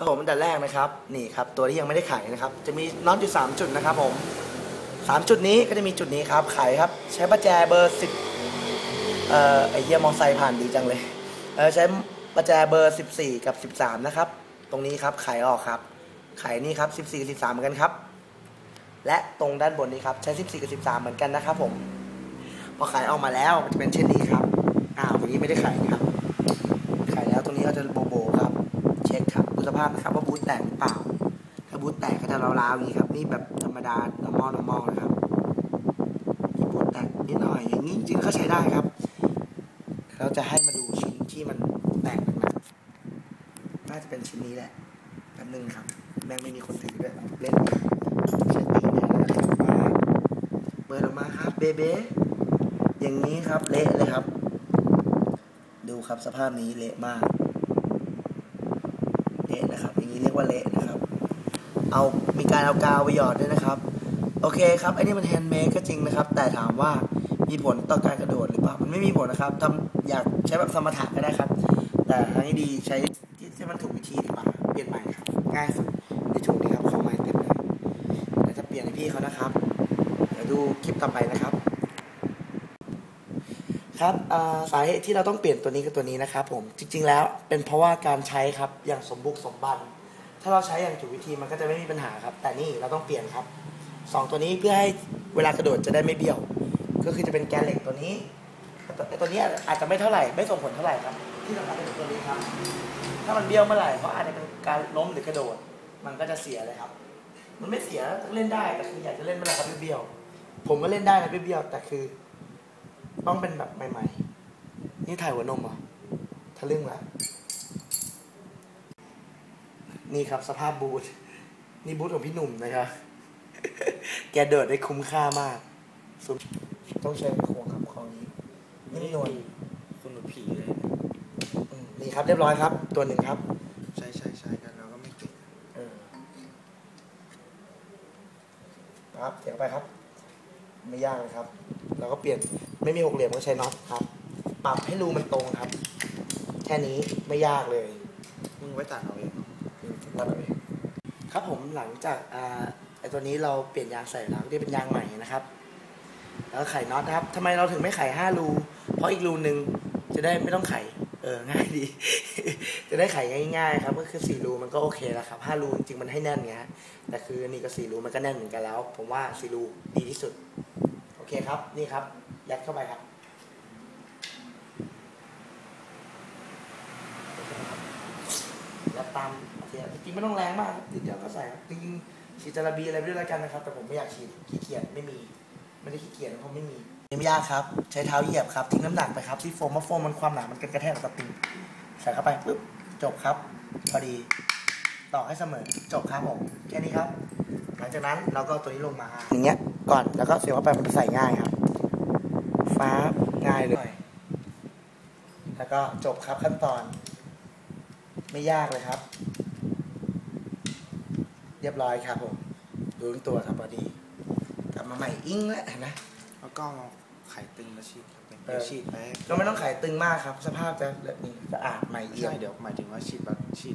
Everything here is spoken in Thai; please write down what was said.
ครับผมอันดับแรกนะครับนี่ครับตัวที่ยังไม่ได้ไขนะครับ จะมีน็อตอยู่ 3 จุดนะครับผม 3 จุดนี้ก็จะมีจุดนี้ครับไขครับใช้ประแจเบอร์10เอ่อไอเหี้ยมอไซค์ผ่านดีจังเลยเออใช้ประแจเบอร์ 14 กับ 13 นะครับ ตรงนี้ครับไขออกครับไขนี่ครับ14กับ13เหมือนกันครับ และตรงด้านบนนี้ครับใช้ 14 กับ 13 เหมือนกันนะครับ ผมพอไขออกมาแล้วมันจะเป็นเช่นนี้ครับอ้าวอย่างนี้ไม่ได้ไขครับไขแล้วตรงนี้ก็จะโบโบครับ เช็คครับดูสภาพนะครับว่าบูทแตกหรือเปล่า ถ้าบูทแตกก็จะร้าวๆอย่างนี้ครับ นี่แบบธรรมดา normal normal นะครับนี่บูทแตกนิดหน่อยอย่างนี้จริงๆก็ใช้ได้ครับ เราจะให้มาดูชิ้นที่มันแตกหนักน่าจะเป็นชิ้นนี้แหละแป๊บนึงครับ แม่งไม่มีคนถือด้วยเล่นเช็ดตีแน่เลยครับมาเปิดออกมาครับเบเบ้อย่างนี้ครับเละเลยครับ ดูครับสภาพนี้เละมาก เละนะครับ อย่างนี้เรียกว่าเละนะครับ เอามีการเอากาวไปหยอดด้วยนะครับ โอเคครับไอ้นี่มันแฮนด์เมดก็จริงนะครับ แต่ถามว่ามีผลต่อการกระโดดหรือเปล่า มันไม่มีผลนะครับทำอยากใช้แบบสมถะก็ได้ครับ แต่ทางนี้ดีใช้ที่มันถูกวิธีดีกว่า เปลี่ยนใหม่ครับ ง่ายสุดในถุงนี้ครับ ของใหม่เต็มเลยเดี๋ยวจะเปลี่ยนให้พี่เขานะครับ เดี๋ยวดูคลิปต่อไปนะครับ ครับสาเหตุที่เราต้องเปลี่ยนตัวนี้กับตัวนี้นะครับผมจริง ๆ แล้วเป็นเพราะว่าการใช้ครับอย่างสมบุกสมบันถ้าเราใช้อย่างถูกวิธีมันก็จะไม่มีปัญหาครับ แต่นี่เราต้องเปลี่ยนครับสองตัวนี้เพื่อให้เวลากระโดดจะได้ไม่เบี้ยว ก็คือจะเป็นแกนเหล็กตัวนี้ไอตัวนี้อาจจะไม่เท่าไหร่ไม่ส่งผลเท่าไหร่ครับ ที่สำคัญเป็นตัวนี้ครับ ถ้ามันเบี้ยวเมื่อไหร่เพราะอาจจะเป็นการล้มหรือกระโดด มันก็จะเสียเลยครับ มันไม่เสียเล่นได้แต่คืออยากจะเล่นเมื่อไหร่ครับเบี้ยวผมก็เล่นได้นะเบี้ยวแต่คือ ต้องเป็นแบบใหม่ๆ นี่ถ่ายหัวนมเหรอทะลึ่งละนี่ครับสภาพบูธนี่บูธของพี่หนุ่มนะครับ แกเดิดได้คุ้มค่ามากสุดต้องใช้โครงครับของนี้นิ่มนวลคุณหนูผีเลยอืมนี่ครับเรียบร้อยครับ ตัวหนึ่งครับ ใช่ใช่ใช่กันเราก็ไม่เก่งเออครับเสียงไปครับ ไม่ยากเลยครับ เราก็เปลี่ยน ไม่มีหกเหลี่ยมก็ใช้น็อตครับ ปรับให้รูมันตรงครับ แค่นี้ไม่ยากเลยมึงไว้ตัดเอาเองตัดเอาเองครับผมหลังจากอ่าไอตัวนี้เราเปลี่ยนยางใส่แล้วที่เป็นยางใหม่นะครับ แล้วไขน็อตนะครับทำไมเราถึงไม่ไขห้ารู เพราะอีกรูหนึ่งจะได้ไม่ต้องไขเออง่ายดี จะได้ไขง่ายๆครับก็คือสี่รูมันก็โอเคแล้วครับห้ารูจริงๆมันให้แน่นไงฮะแต่คือนี่ก็สี่รูมันก็แน่นเหมือนกันแล้ว ผมว่าสี่รูดีที่สุด โอเคครับนี่ครับ ยัดเข้าไปครับยัดตามเทียจริงๆไม่ต้องแรงมากครับนิดเดียวก็ใส่ครับจริงๆฉีดจาระบีอะไรไปด้วยแล้วกันนะครับ แต่ผมไม่อยากฉีดขี้เกียจไม่มี ไม่ได้ขี้เกียจเพราะไม่มีไม่ยากครับ ใช้เท้าเหยียบครับทิ้งน้ำหนักไปครับที่โฟมว่าะโฟมมันความหนามันกระแทกกับสปริงใส่เข้าไปปุ๊บจบครับพอดีต่อให้เสมอจบครับผมแค่นี้ครับ หลังจากนั้นเราก็ตัวนี้ลงมาอย่างเงี้ยก่อนแล้วก็เสียบเข้าไปมันจะใส่ง่ายครับ ฟ้าง่ายเลย แล้วก็จบครับขั้นตอน ไม่ยากเลยครับ เรียบร้อยครับผมดูทั้งตัวครับพอดีกลับมาใหม่อิงแล้วเห็นไหมแล้วก็เอาไข่ตึงมาฉีดครับเป็นเออเดี๋ยวฉีดไปก็ไม่ต้องขายตึงมากครับ สภาพจะนี่สะอาดใหม่เอี่ยใช่มเดี๋ยวหมายถึงว่าฉีดแบบฉีด